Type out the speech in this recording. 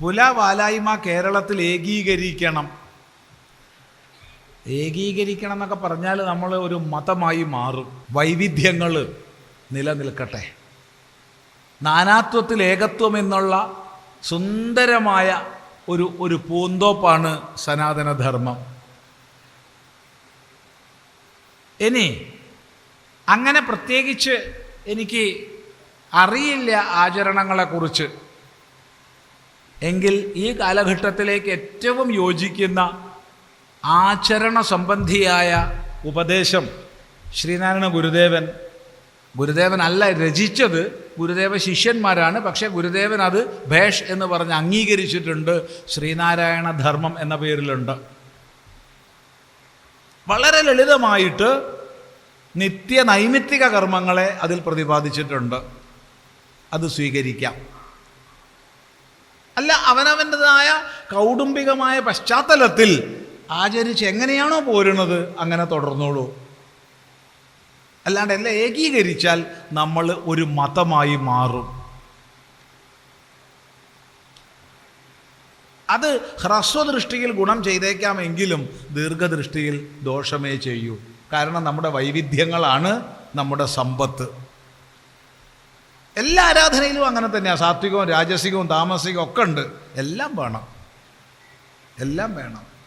പുല വാലായ്മ കേരളത്തിൽ ഏകീകരിക്കണം. ഏകീകരിക്കണം എന്നൊക്കെ പറഞ്ഞാൽ നമ്മൾ ഒരു മതമായി മാറും. വൈവിധ്യങ്ങൾ നിലനിൽക്കട്ടെ. നാനാത്വത്തിൽ ഏകത്വം എന്നുള്ള സുന്ദരമായ ഒരു ഒരു പൂന്തോപ്പാണ് സനാതനധർമ്മം. ഇനി അങ്ങനെ പ്രത്യേകിച്ച് എനിക്ക് അറിയില്ല ആചരണങ്ങളെക്കുറിച്ച്. എങ്കിൽ ഈ കാലഘട്ടത്തിലേക്ക് ഏറ്റവും യോജിക്കുന്ന ആചരണ സംബന്ധിയായ ഉപദേശം ശ്രീനാരായണ ഗുരുദേവൻ ഗുരുദേവൻ അല്ല രചിച്ചത് ഗുരുദേവ ശിഷ്യന്മാരാണ്. പക്ഷേ ഗുരുദേവൻ അത് ഭേഷ് എന്ന് പറഞ്ഞ് അംഗീകരിച്ചിട്ടുണ്ട്. ശ്രീനാരായണ ധർമ്മം എന്ന പേരിലുണ്ട്. വളരെ ലളിതമായിട്ട് നിത്യ നൈമിത്തിക കർമ്മങ്ങളെ അതിൽ പ്രതിപാദിച്ചിട്ടുണ്ട്. അത് സ്വീകരിക്കാം. അല്ല അവനവന്റെതായ കൗടുംബികമായ പശ്ചാത്തലത്തിൽ ആചരിച്ച് എങ്ങനെയാണോ പോരുന്നത് അങ്ങനെ തുടർന്നോളൂ. അല്ലാണ്ട് എല്ലാം ഏകീകരിച്ചാൽ നമ്മൾ ഒരു മതമായി മാറും. അത് ഹ്രസ്വദൃഷ്ടിയിൽ ഗുണം ചെയ്തേക്കാമെങ്കിലും ദീർഘദൃഷ്ടിയിൽ ദോഷമേ ചെയ്യൂ. കാരണം നമ്മുടെ വൈവിധ്യങ്ങളാണ് നമ്മുടെ സമ്പത്ത്. എല്ലാ ആരാധനയിലും അങ്ങനെ തന്നെയാണ് സാത്വികവും രാജസികവും താമസികവും ഒക്കെ ഉണ്ട്. എല്ലാം വേണം. എല്ലാം വേണം.